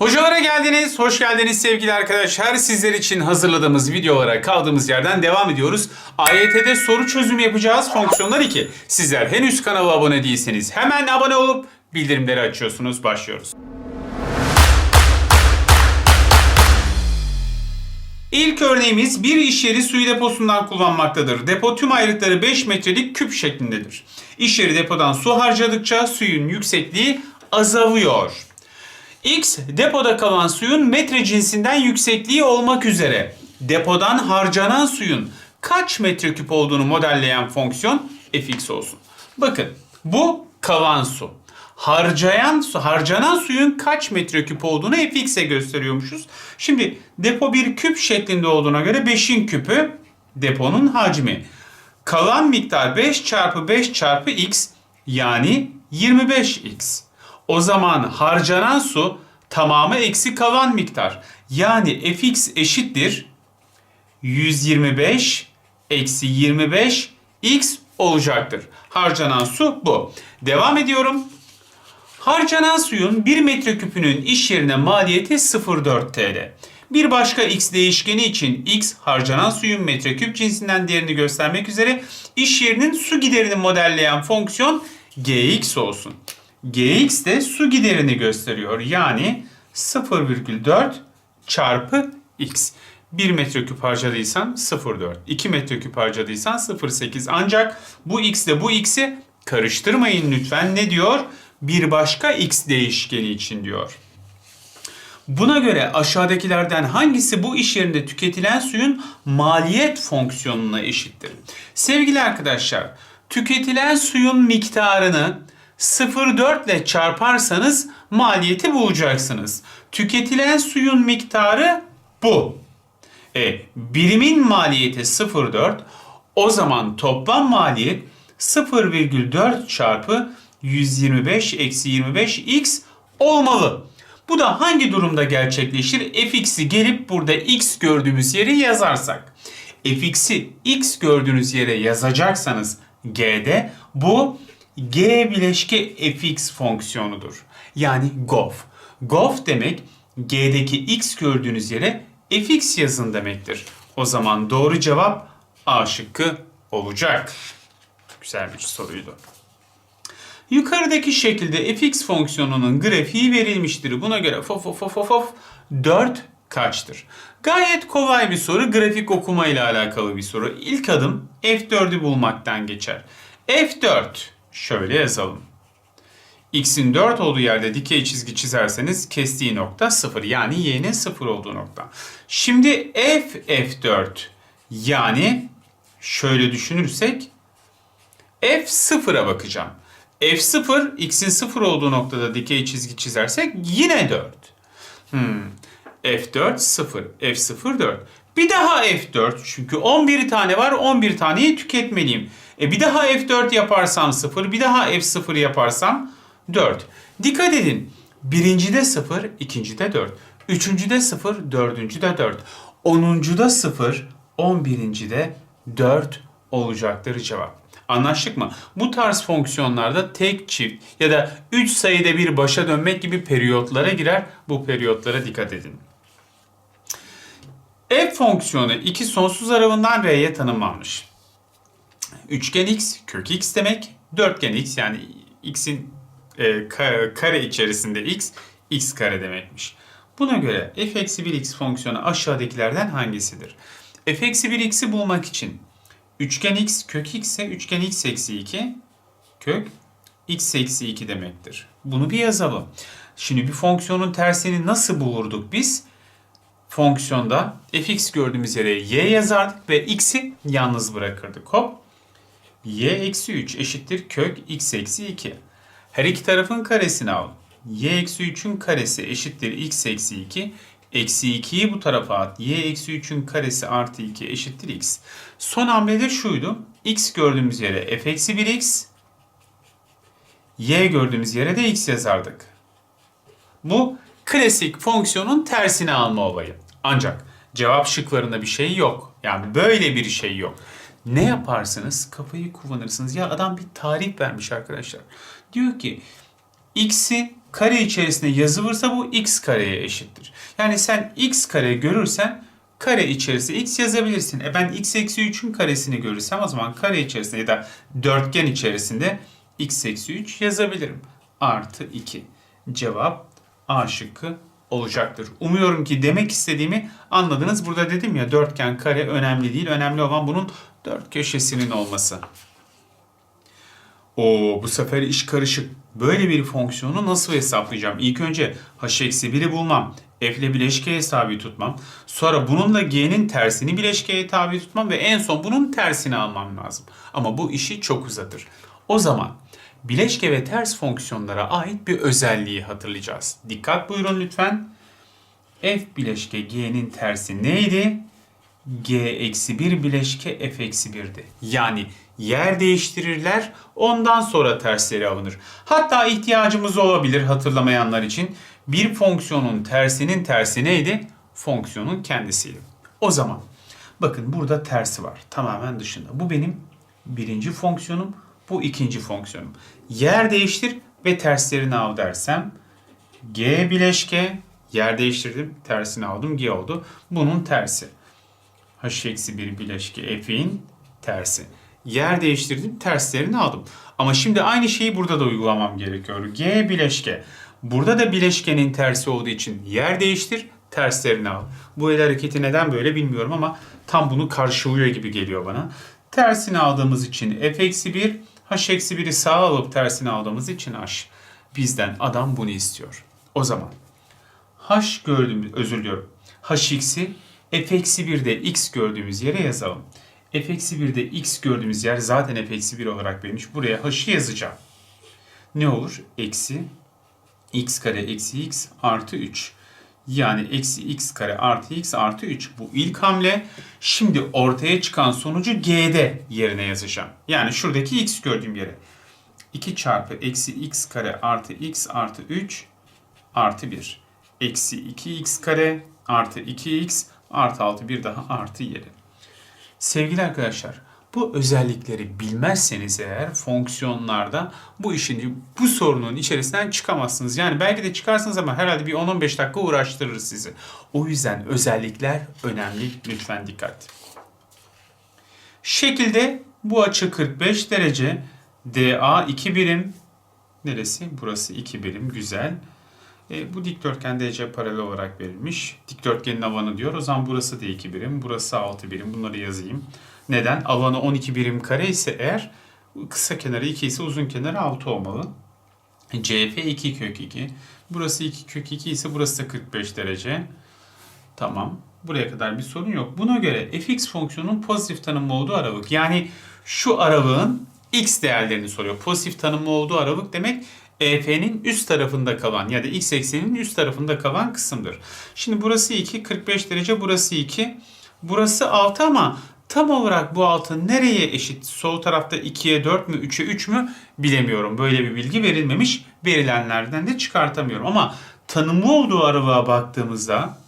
Hocalara geldiniz, hoş geldiniz sevgili arkadaşlar. Sizler için hazırladığımız videolara kaldığımız yerden devam ediyoruz. AYT'de soru çözümü yapacağız. Fonksiyonlar 2. Sizler henüz kanala abone değilseniz hemen abone olup bildirimleri açıyorsunuz. Başlıyoruz. İlk örneğimiz bir iş yeri suyu deposundan kullanmaktadır. Depo tüm ayrıtları 5 metrelik küp şeklindedir. İş yeri depodan su harcadıkça suyun yüksekliği azalıyor. X depoda kalan suyun metre cinsinden yüksekliği olmak üzere depodan harcanan suyun kaç metreküp olduğunu modelleyen fonksiyon fx olsun. Bakın bu kalan su. Harcayan su, harcanan suyun kaç metreküp olduğunu fx'e gösteriyormuşuz. Şimdi depo bir küp şeklinde olduğuna göre 5'in küpü deponun hacmi. Kalan miktar 5 çarpı 5 çarpı x yani 25x. O zaman harcanan su tamamı eksi kalan miktar. Yani fx eşittir 125 eksi 25 x olacaktır. Harcanan su bu. Devam ediyorum. Harcanan suyun 1 metreküpünün iş yerine maliyeti 0,4 TL. Bir başka x değişkeni için x harcanan suyun metreküp cinsinden değerini göstermek üzere iş yerinin su giderini modelleyen fonksiyon gx olsun. Gx de su giderini gösteriyor. Yani 0,4 çarpı x. 1 metreküp harcadıysan 0,4. 2 metreküp harcadıysan 0,8. Ancak bu x ile bu x'i karıştırmayın lütfen. Ne diyor? Bir başka x değişkeni için diyor. Buna göre aşağıdakilerden hangisi bu iş yerinde tüketilen suyun maliyet fonksiyonuna eşittir? Sevgili arkadaşlar, tüketilen suyun miktarını 0,4 ile çarparsanız maliyeti bulacaksınız. Tüketilen suyun miktarı bu. E, birimin maliyeti 0,4. O zaman toplam maliyet 0,4 çarpı 125 eksi 25 x olmalı. Bu da hangi durumda gerçekleşir? fx'i gelip burada x gördüğümüz yere yazarsak. fx'i x gördüğünüz yere yazacaksanız g'de bu g bileşke fx fonksiyonudur. Yani gof. Gof demek g'deki x gördüğünüz yere fx yazın demektir. O zaman doğru cevap A şıkkı olacak. Güzel bir soruydu. Yukarıdaki şekilde fx fonksiyonunun grafiği verilmiştir. Buna göre fof fof fof fof 4 kaçtır? Gayet kolay bir soru. Grafik okuma ile alakalı bir soru. İlk adım f4'ü bulmaktan geçer. f4 şöyle yazalım. x'in 4 olduğu yerde dikey çizgi çizerseniz kestiği nokta 0 yani y'nin 0 olduğu nokta. Şimdi f f4 yani şöyle düşünürsek f0'a bakacağım. f0 x'in 0 olduğu noktada dikey çizgi çizersek yine 4. Hmm. f4 0, f0 4. Bir daha f4 çünkü 11 tane var 11 taneyi tüketmeliyim. E bir daha f4 yaparsam 0, bir daha f0 yaparsam 4. Dikkat edin. Birincide 0, ikincide 4. Üçüncüde 0, dördüncüde 4. Onuncuda 0, on birincide 4 olacaktır cevap. Anlaştık mı? Bu tarz fonksiyonlarda tek çift ya da 3 sayıda bir başa dönmek gibi periyotlara girer. Bu periyotlara dikkat edin. F fonksiyonu iki sonsuz aralığından R'ye tanımlanmış. Üçgen x kök x demek. Dörtgen x yani x'in e, kare içerisinde x x kare demekmiş. Buna göre f eksi 1x fonksiyonu aşağıdakilerden hangisidir? f eksi 1x'i bulmak için üçgen x kök x ise üçgen x eksi 2 kök x eksi 2 demektir. Bunu bir yazalım. Şimdi bir fonksiyonun tersini nasıl bulurduk biz? Fonksiyonda fx gördüğümüz yere y yazardık ve x'i yalnız bırakırdık. Hop. Y eksi 3 eşittir kök x eksi 2. Her iki tarafın karesini al. y eksi 3'ün karesi eşittir x eksi 2. Eksi 2'yi bu tarafa at. y eksi 3'ün karesi artı 2 eşittir x. Son hamlede şuydu. x gördüğümüz yere f eksi 1x. y gördüğümüz yere de x yazardık. Bu klasik fonksiyonun tersini alma olayı. Ancak cevap şıklarında bir şey yok. Yani böyle bir şey yok. Ne yaparsınız? Kafayı kullanırsınız. Ya adam bir tarih vermiş arkadaşlar. Diyor ki x'i kare içerisinde yazılırsa bu x kareye eşittir. Yani sen x kare görürsen kare içerisinde x yazabilirsin. E ben x eksi 3'ün karesini görürsem o zaman kare içerisinde ya da dörtgen içerisinde x eksi 3 yazabilirim. Artı 2. Cevap A şıkkı olacaktır. Umuyorum ki demek istediğimi anladınız. Burada dedim ya dörtgen kare önemli değil. Önemli olan bunun dört köşesinin olması. O bu sefer iş karışık. Böyle bir fonksiyonu nasıl hesaplayacağım? İlk önce h eksi 1'i bulmam. F ile bileşkeye tabi tutmam. Sonra bununla g'nin tersini bileşkeye tabi tutmam ve en son bunun tersini almam lazım. Ama bu işi çok uzatır. O zaman bileşke ve ters fonksiyonlara ait bir özelliği hatırlayacağız. Dikkat buyurun lütfen. F bileşke g'nin tersi neydi? G eksi 1 bileşke f eksi 1'di. Yani yer değiştirirler ondan sonra tersleri alınır. Hatta ihtiyacımız olabilir hatırlamayanlar için. Bir fonksiyonun tersinin tersi neydi? Fonksiyonun kendisiydi. O zaman bakın burada tersi var tamamen dışında. Bu benim birinci fonksiyonum bu ikinci fonksiyonum. Yer değiştir ve terslerini al dersem g bileşke yer değiştirdim tersini aldım g oldu. Bunun tersi h eksi 1 bileşke f'in tersi. Yer değiştirdim, terslerini aldım. Ama şimdi aynı şeyi burada da uygulamam gerekiyor. G bileşke. Burada da bileşkenin tersi olduğu için yer değiştir, terslerini al. Bu el hareketi neden böyle bilmiyorum ama tam bunu karşılıyor gibi geliyor bana. Tersini aldığımız için f eksi 1, h eksi 1'i sağa alıp tersini aldığımız için h. Bizden adam bunu istiyor. O zaman h gördüğümüz, özür diliyorum. hx'i f eksi 1'de x gördüğümüz yere yazalım. f eksi 1'de x gördüğümüz yer zaten f eksi 1 olarak verilmiş. Buraya h'ı yazacağım. Ne olur? Eksi x kare eksi x artı 3. Yani eksi x kare artı x artı 3. Bu ilk hamle. Şimdi ortaya çıkan sonucu g'de yerine yazacağım. Yani şuradaki x gördüğüm yere. 2 çarpı eksi x kare artı x artı 3 artı 1. Eksi 2x kare artı 2x artı 6 bir daha artı 7. Sevgili arkadaşlar bu özellikleri bilmezseniz eğer fonksiyonlarda bu işin bu sorunun içerisinden çıkamazsınız. Yani belki de çıkarsınız ama herhalde bir 10-15 dakika uğraştırır sizi. O yüzden özellikler önemli. Lütfen dikkat. Şekilde bu açı 45 derece. DA 2 birim. Neresi? Burası 2 birim. Güzel. E, bu dikdörtgen DC paralel olarak verilmiş. Dikdörtgenin alanı diyor. O zaman burası da 2 birim. Burası 6 birim. Bunları yazayım. Neden? Alanı 12 birim kare ise eğer kısa kenarı 2 ise uzun kenarı 6 olmalı. CF 2 kök 2. Burası 2 kök 2 ise burası da 45 derece. Tamam. Buraya kadar bir sorun yok. Buna göre fx fonksiyonun pozitif tanımlı olduğu aralık. Yani şu aralığın x değerlerini soruyor. Pozitif tanımlı olduğu aralık demek EF'nin üst tarafında kalan ya da x ekseninin üst tarafında kalan kısımdır. Şimdi burası 2, 45 derece, burası 2. Burası 6 ama tam olarak bu 6 nereye eşit? Sol tarafta 2'ye 4 mü, 3'e 3 mü bilemiyorum. Böyle bir bilgi verilmemiş. Verilenlerden de çıkartamıyorum. Ama tanımlı olduğu aralığa baktığımızda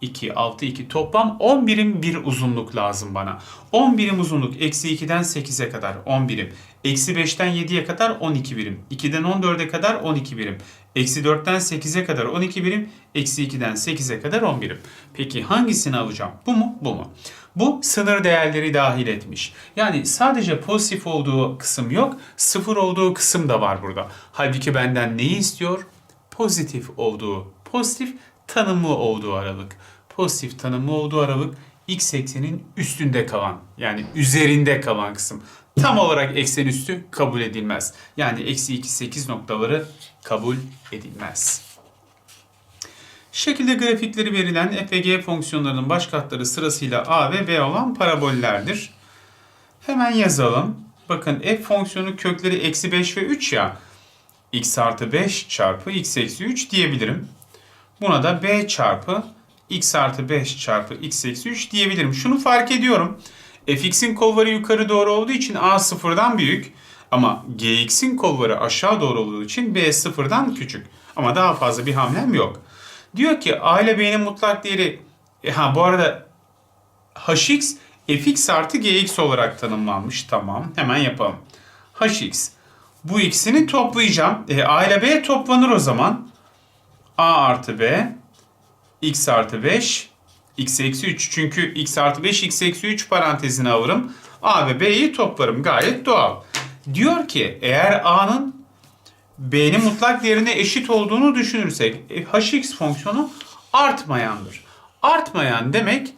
2, 6, 2 toplam 10 birim bir uzunluk lazım bana. 10 birim uzunluk eksi 2'den 8'e kadar 10 birim. Eksi 5'ten 7'ye kadar 12 birim. 2'den 14'e kadar 12 birim. Eksi 4'ten 8'e kadar 12 birim. Eksi 2'den 8'e kadar 10 birim. Peki hangisini alacağım? Bu mu? Bu mu? Bu sınır değerleri dahil etmiş. Yani sadece pozitif olduğu kısım yok, sıfır olduğu kısım da var burada. Halbuki benden neyi istiyor? Pozitif olduğu, pozitif tanımlı olduğu aralık. Pozitif tanımlı olduğu aralık x eksenin üstünde kalan yani üzerinde kalan kısım. Tam olarak eksen üstü kabul edilmez. Yani eksi 2 8 noktaları kabul edilmez. Şekilde grafikleri verilen f ve g fonksiyonlarının baş katları sırasıyla a ve b olan parabollerdir. Hemen yazalım. Bakın f fonksiyonu kökleri eksi 5 ve 3 ya. x artı 5 çarpı x eksi 3 diyebilirim. Buna da b çarpı x artı 5 çarpı x eksi 3 diyebilirim. Şunu fark ediyorum. Fx'in kolları yukarı doğru olduğu için a sıfırdan büyük. Ama gx'in kolları aşağı doğru olduğu için b sıfırdan küçük. Ama daha fazla bir hamlem yok. Diyor ki a ile b'nin mutlak değeri e, ha bu arada hx fx artı gx olarak tanımlanmış. Tamam hemen yapalım. hx Bu ikisini toplayacağım. E, A ile B toplanır o zaman. A artı B, x artı 5, x eksi 3. Çünkü x artı 5, x eksi 3 parantezine alırım. A ve B'yi toplarım. Gayet doğal. Diyor ki eğer A'nın B'nin mutlak değerine eşit olduğunu düşünürsek e, hx fonksiyonu artmayandır. Artmayan demek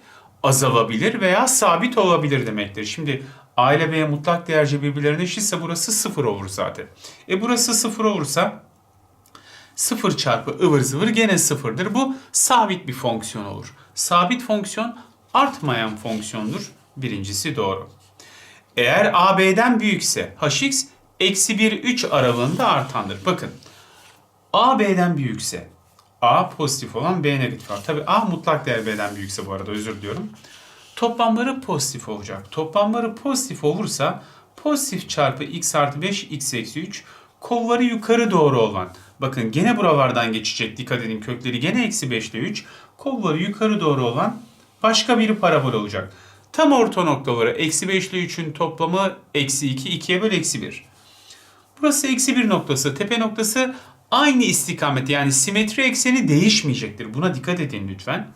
azalabilir veya sabit olabilir demektir. Şimdi A ile B mutlak değerce birbirlerine eşitse burası 0 olur zaten. E burası 0 olursa 0 çarpı ıvır zıvır gene sıfırdır. Bu sabit bir fonksiyon olur. Sabit fonksiyon artmayan fonksiyondur. Birincisi doğru. Eğer a b'den büyükse hx eksi 1 3 aralığında artandır. Bakın a b'den büyükse a pozitif olan b negatif var. Tabi a mutlak değer b'den büyükse bu arada özür diliyorum. Toplamları pozitif olacak. Toplamları pozitif olursa pozitif çarpı x artı 5 x eksi 3 kolları yukarı doğru olan bakın gene buralardan geçecek dikkat edin kökleri gene eksi 5 ile 3 kolları yukarı doğru olan başka bir parabol olacak. Tam orta noktaları eksi 5 ile 3'ün toplamı eksi 2 2'ye böl eksi 1. Burası eksi 1 noktası tepe noktası aynı istikamette yani simetri ekseni değişmeyecektir. Buna dikkat edin lütfen.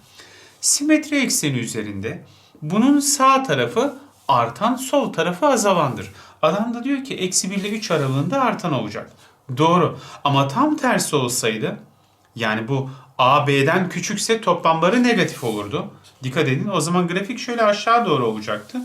Simetri ekseni üzerinde bunun sağ tarafı artan sol tarafı azalandır. Adam da diyor ki eksi 1 ile 3 aralığında artan olacak. Doğru ama tam tersi olsaydı yani bu A B'den küçükse toplamları negatif olurdu. Dikkat edin o zaman grafik şöyle aşağı doğru olacaktı.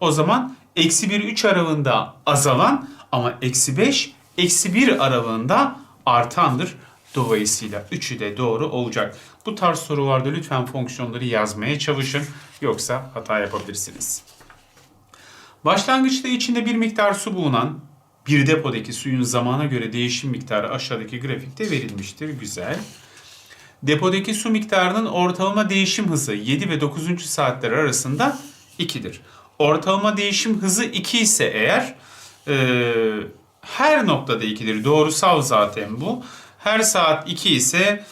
O zaman eksi 1 3 aralığında azalan ama eksi 5 eksi 1 aralığında artandır. Dolayısıyla üçü de doğru olacak. Bu tarz sorularda lütfen fonksiyonları yazmaya çalışın. Yoksa hata yapabilirsiniz. Başlangıçta içinde bir miktar su bulunan bir depodaki suyun zamana göre değişim miktarı aşağıdaki grafikte verilmiştir. Güzel. Depodaki su miktarının ortalama değişim hızı 7 ve 9. saatler arasında 2'dir. Ortalama değişim hızı 2 ise eğer e, her noktada 2'dir. Doğrusal zaten bu. Her saat 2 ise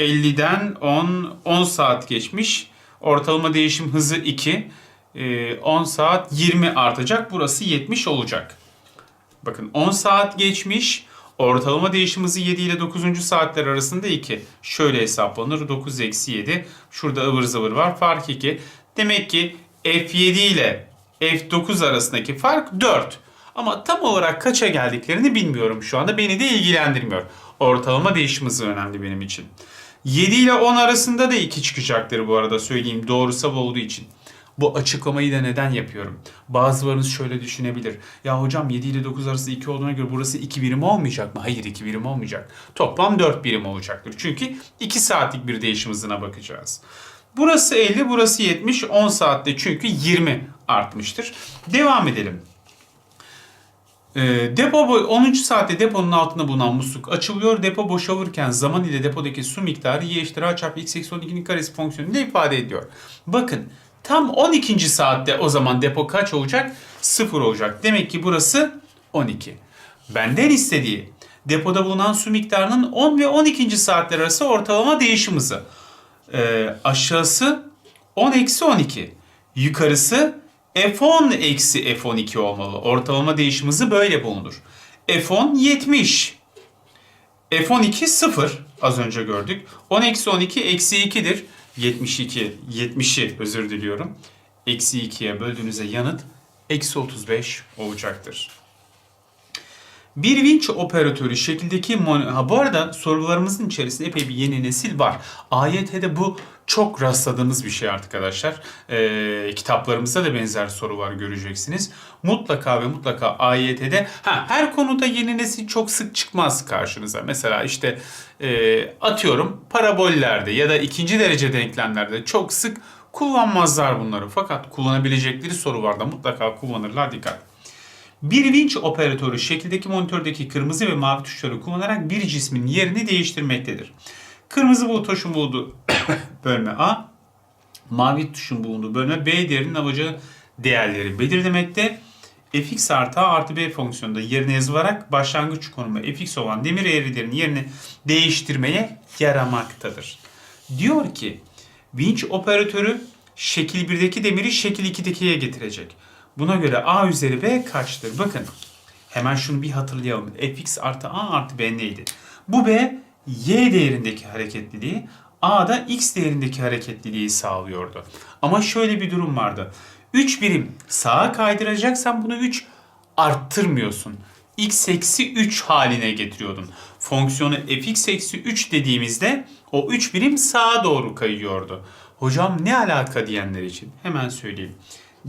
50'den 10, 10 saat geçmiş. Ortalama değişim hızı 2. E, 10 saat 20 artacak. Burası 70 olacak. Bakın 10 saat geçmiş. Ortalama değişim hızı 7 ile 9. saatler arasında 2. Şöyle hesaplanır. 9 eksi 7. Şurada ıvır zıvır var. Fark 2. Demek ki F7 ile F9 arasındaki fark 4. Ama tam olarak kaça geldiklerini bilmiyorum şu anda. Beni de ilgilendirmiyor. Ortalama değişim hızı önemli benim için. 7 ile 10 arasında da 2 çıkacaktır bu arada söyleyeyim doğrusal olduğu için. Bu açıklamayı da neden yapıyorum? Bazılarınız şöyle düşünebilir. Ya hocam 7 ile 9 arası 2 olduğuna göre burası 2 birim olmayacak mı? Hayır 2 birim olmayacak. Toplam 4 birim olacaktır. Çünkü 2 saatlik bir değişim hızına bakacağız. Burası 50, burası 70. 10 saatte çünkü 20 artmıştır. Devam edelim. E, depo boy 10. saatte deponun altında bulunan musluk açılıyor. Depo boşalırken zaman ile depodaki su miktarı y eşittir a çarpı x eksi 12'nin karesi fonksiyonuyla ifade ediyor. Bakın tam 12. saatte o zaman depo kaç olacak? 0 olacak. Demek ki burası 12. Benden istediği depoda bulunan su miktarının 10 ve 12. saatler arası ortalama değişim hızı. Ee, aşağısı 10 eksi 12. Yukarısı F10 eksi F12 olmalı. Ortalama değişim hızı böyle bulunur. F10 70. F12 0 az önce gördük. 10 eksi 12 eksi 2'dir. 72, 70'i özür diliyorum. Eksi 2'ye böldüğünüzde yanıt eksi 35 olacaktır. Bir vinç operatörü şekildeki ha, bu arada sorularımızın içerisinde epey bir yeni nesil var. AYT'de bu çok rastladığımız bir şey arkadaşlar. Ee, kitaplarımızda da benzer sorular göreceksiniz. Mutlaka ve mutlaka AYT'de ha, her konuda yeni nesil çok sık çıkmaz karşınıza. Mesela işte e, atıyorum parabollerde ya da ikinci derece denklemlerde çok sık kullanmazlar bunları. Fakat kullanabilecekleri sorularda mutlaka kullanırlar dikkat. Bir vinç operatörü şekildeki monitördeki kırmızı ve mavi tuşları kullanarak bir cismin yerini değiştirmektedir. Kırmızı bulut tuşun bulunduğu bölme A, mavi tuşun bulunduğu bölme B değerinin alacağı değerleri belirlemekte. fx artı a artı b fonksiyonunda yerine yazılarak başlangıç konumu fx olan demir eğrilerin yerini değiştirmeye yaramaktadır. Diyor ki vinç operatörü şekil 1'deki demiri şekil 2'dekiye getirecek. Buna göre a üzeri b kaçtır? Bakın Hemen şunu bir hatırlayalım. fx artı a artı b neydi? Bu b y değerindeki hareketliliği, a da x değerindeki hareketliliği sağlıyordu. Ama şöyle bir durum vardı. 3 birim sağa kaydıracaksan bunu 3 arttırmıyorsun. x eksi 3 haline getiriyordun. Fonksiyonu fx eksi 3 dediğimizde o 3 birim sağa doğru kayıyordu. Hocam ne alaka diyenler için hemen söyleyeyim.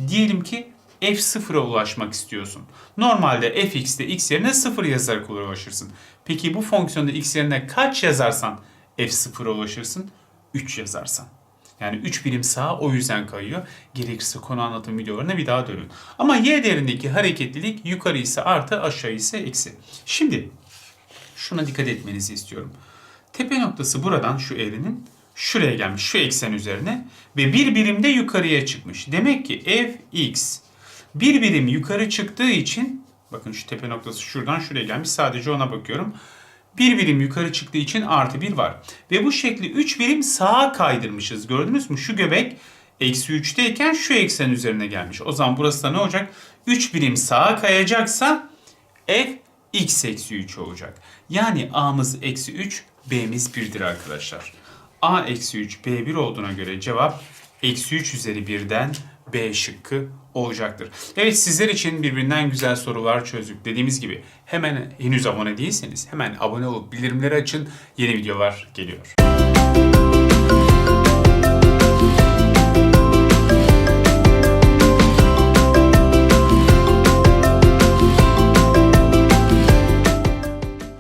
Diyelim ki f0'a ulaşmak istiyorsun. Normalde fx'te x yerine 0 yazarak ulaşırsın. Peki bu fonksiyonda x yerine kaç yazarsan f0'a ulaşırsın? 3 yazarsan. Yani 3 birim sağa o yüzden kayıyor. Gerekirse konu anlatım videolarına bir daha dönün. Ama y değerindeki hareketlilik yukarı ise artı aşağı ise eksi. Şimdi şuna dikkat etmenizi istiyorum. Tepe noktası buradan şu eğrinin şuraya gelmiş şu eksen üzerine ve bir birim de yukarıya çıkmış. Demek ki fx bir birim yukarı çıktığı için bakın şu tepe noktası şuradan şuraya gelmiş sadece ona bakıyorum. Bir birim yukarı çıktığı için artı bir var. Ve bu şekli 3 birim sağa kaydırmışız. Gördünüz mü? Şu göbek eksi 3'teyken şu eksen üzerine gelmiş. O zaman burası da ne olacak? 3 birim sağa kayacaksa f x eksi 3 olacak. Yani a'mız eksi 3, b'miz 1'dir arkadaşlar. a eksi 3, b1 olduğuna göre cevap eksi 3 üzeri 1'den B şıkkı olacaktır. Evet sizler için birbirinden güzel sorular çözdük. Dediğimiz gibi hemen henüz abone değilseniz hemen abone olup bildirimleri açın. Yeni videolar geliyor.